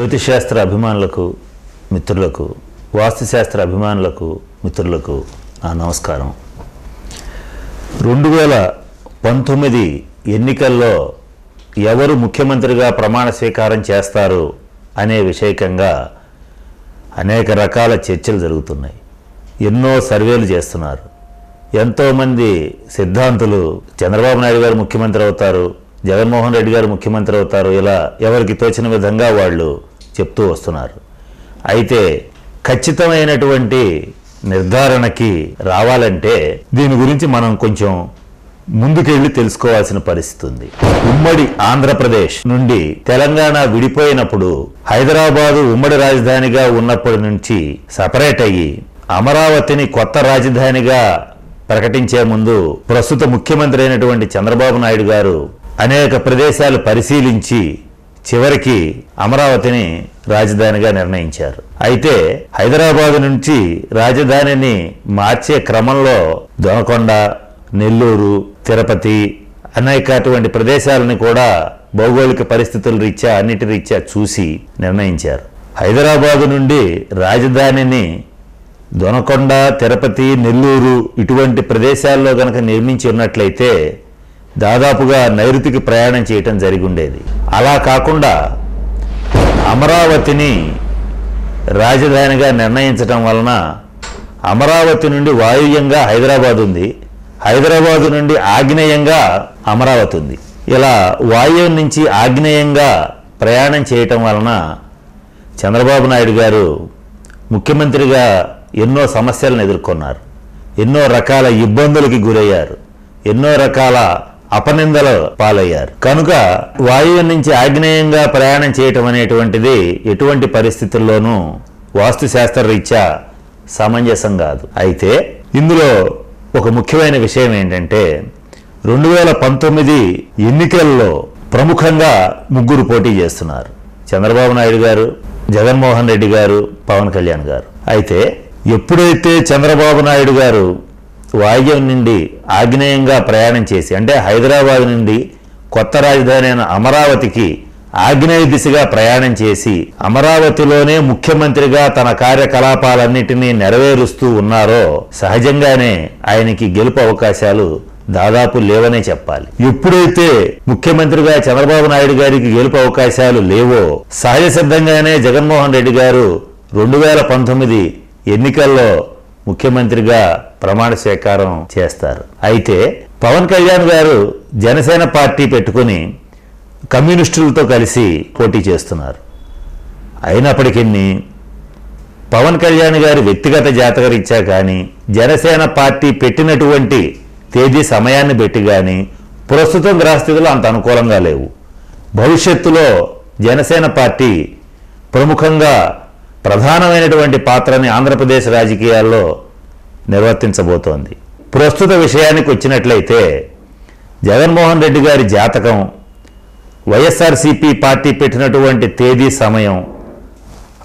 జ్యోతిశాస్త్ర అభిమానులకు మిత్రులకు వాస్తుశాస్త్ర అభిమానులకు మిత్రులకు నా నమస్కారం. రెండు వేల పంతొమ్మిది ఎన్నికల్లో ఎవరు ముఖ్యమంత్రిగా ప్రమాణ స్వీకారం చేస్తారు అనే విషయకంగా అనేక రకాల చర్చలు జరుగుతున్నాయి. ఎన్నో సర్వేలు చేస్తున్నారు. ఎంతోమంది సిద్ధాంతులు చంద్రబాబు నాయుడు గారు ముఖ్యమంత్రి అవుతారు జగన్మోహన్ రెడ్డి గారు ముఖ్యమంత్రి అవుతారు ఇలా ఎవరికి తోచిన విధంగా వాళ్ళు చెప్తూ వస్తున్నారు. అయితే ఖచ్చితమైనటువంటి నిర్ధారణకి రావాలంటే దీని గురించి మనం కొంచెం ముందుకెళ్ళి తెలుసుకోవాల్సిన పరిస్థితి ఉంది. ఉమ్మడి ఆంధ్రప్రదేశ్ నుండి తెలంగాణ విడిపోయినప్పుడు హైదరాబాదు ఉమ్మడి రాజధానిగా ఉన్నప్పటి నుంచి సపరేట్ అయ్యి అమరావతిని కొత్త రాజధానిగా ప్రకటించే ముందు ప్రస్తుత ముఖ్యమంత్రి అయినటువంటి చంద్రబాబు నాయుడు గారు అనేక ప్రదేశాలు పరిశీలించి చివరికి అమరావతిని రాజధానిగా నిర్ణయించారు. అయితే హైదరాబాద్ నుంచి రాజధానిని మార్చే క్రమంలో దొనకొండ నెల్లూరు తిరుపతి అనేక అటువంటి ప్రదేశాలని కూడా భౌగోళిక పరిస్థితుల రీత్యా అన్నిటి రీత్యా చూసి నిర్ణయించారు. హైదరాబాదు నుండి రాజధానిని దొనకొండ తిరుపతి నెల్లూరు ఇటువంటి ప్రదేశాల్లో కనుక నిర్మించి ఉన్నట్లయితే దాదాపుగా నైరుతికి ప్రయాణం చేయటం జరిగి ఉండేది అలా కాకుండా అమరావతిని రాజధానిగా నిర్ణయించటం వలన అమరావతి నుండి వాయువ్యంగా హైదరాబాద్ ఉంది. హైదరాబాదు నుండి ఆగ్నేయంగా అమరావతి ఉంది. ఇలా వాయువ్యం నుంచి ఆగ్నేయంగా ప్రయాణం చేయటం వలన చంద్రబాబు నాయుడు గారు ముఖ్యమంత్రిగా ఎన్నో సమస్యలను ఎదుర్కొన్నారు. ఎన్నో రకాల ఇబ్బందులకి గురయ్యారు. ఎన్నో రకాల అపనిందల పాలయ్యారు. కనుక వాయువు నుంచి ఆగ్నేయంగా ప్రయాణం చేయటం అనేటువంటిది ఎటువంటి పరిస్థితుల్లోనూ వాస్తుశాస్త్ర రీత్యా సమంజసం కాదు. అయితే ఇందులో ఒక ముఖ్యమైన విషయం ఏంటంటే రెండు వేల పంతొమ్మిది ఎన్నికల్లో ప్రముఖంగా ముగ్గురు పోటీ చేస్తున్నారు. చంద్రబాబు నాయుడు గారు జగన్మోహన్ రెడ్డి గారు పవన్ కళ్యాణ్ గారు. అయితే ఎప్పుడైతే చంద్రబాబు నాయుడు గారు వాయువ్యం నుండి ఆగ్నేయంగా ప్రయాణం చేసి అంటే హైదరాబాద్ నుండి కొత్త రాజధాని అయిన అమరావతికి ఆగ్నేయ దిశగా ప్రయాణం చేసి అమరావతిలోనే ముఖ్యమంత్రిగా తన కార్యకలాపాలన్నిటినీ నెరవేరుస్తూ ఉన్నారో సహజంగానే ఆయనకి గెలుపు అవకాశాలు దాదాపు లేవనే చెప్పాలి. ఎప్పుడైతే ముఖ్యమంత్రిగా చంద్రబాబు నాయుడు గారికి గెలుపు అవకాశాలు లేవో సహజ సిద్ధంగానే జగన్మోహన్ రెడ్డి గారు రెండు వేల పంతొమ్మిది ఎన్నికల్లో ముఖ్యమంత్రిగా ప్రమాణ స్వీకారం చేస్తారు. అయితే పవన్ కళ్యాణ్ గారు జనసేన పార్టీ పెట్టుకుని కమ్యూనిస్టులతో కలిసి పోటీ చేస్తున్నారు. అయినప్పటికీ పవన్ కళ్యాణ్ గారు వ్యక్తిగత జాతకరీత్యా కానీ జనసేన పార్టీ పెట్టినటువంటి తేదీ సమయాన్ని పెట్టి కానీ ప్రస్తుతం గ్రహస్థితులు అంత అనుకూలంగా లేవు. భవిష్యత్తులో జనసేన పార్టీ ప్రముఖంగా ప్రధానమైనటువంటి పాత్రని ఆంధ్రప్రదేశ్ రాజకీయాల్లో నిర్వర్తించబోతోంది. ప్రస్తుత విషయానికి వచ్చినట్లయితే జగన్మోహన్ రెడ్డి గారి జాతకం వైఎస్ఆర్సీపీ పార్టీ పెట్టినటువంటి తేదీ సమయం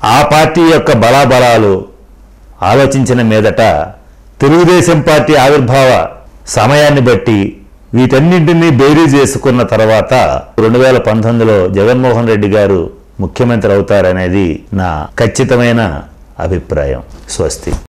ఆ పార్టీ యొక్క బలాబలాలు ఆలోచించిన మీదట తెలుగుదేశం పార్టీ ఆవిర్భావ సమయాన్ని బట్టి వీటన్నింటినీ బేరీ చేసుకున్న తర్వాత రెండు వేల పంతొమ్మిదిలో జగన్మోహన్ రెడ్డి గారు ముఖ్యమంత్రి అవుతారనేది నా ఖచ్చితమైన అభిప్రాయం. స్వస్తి.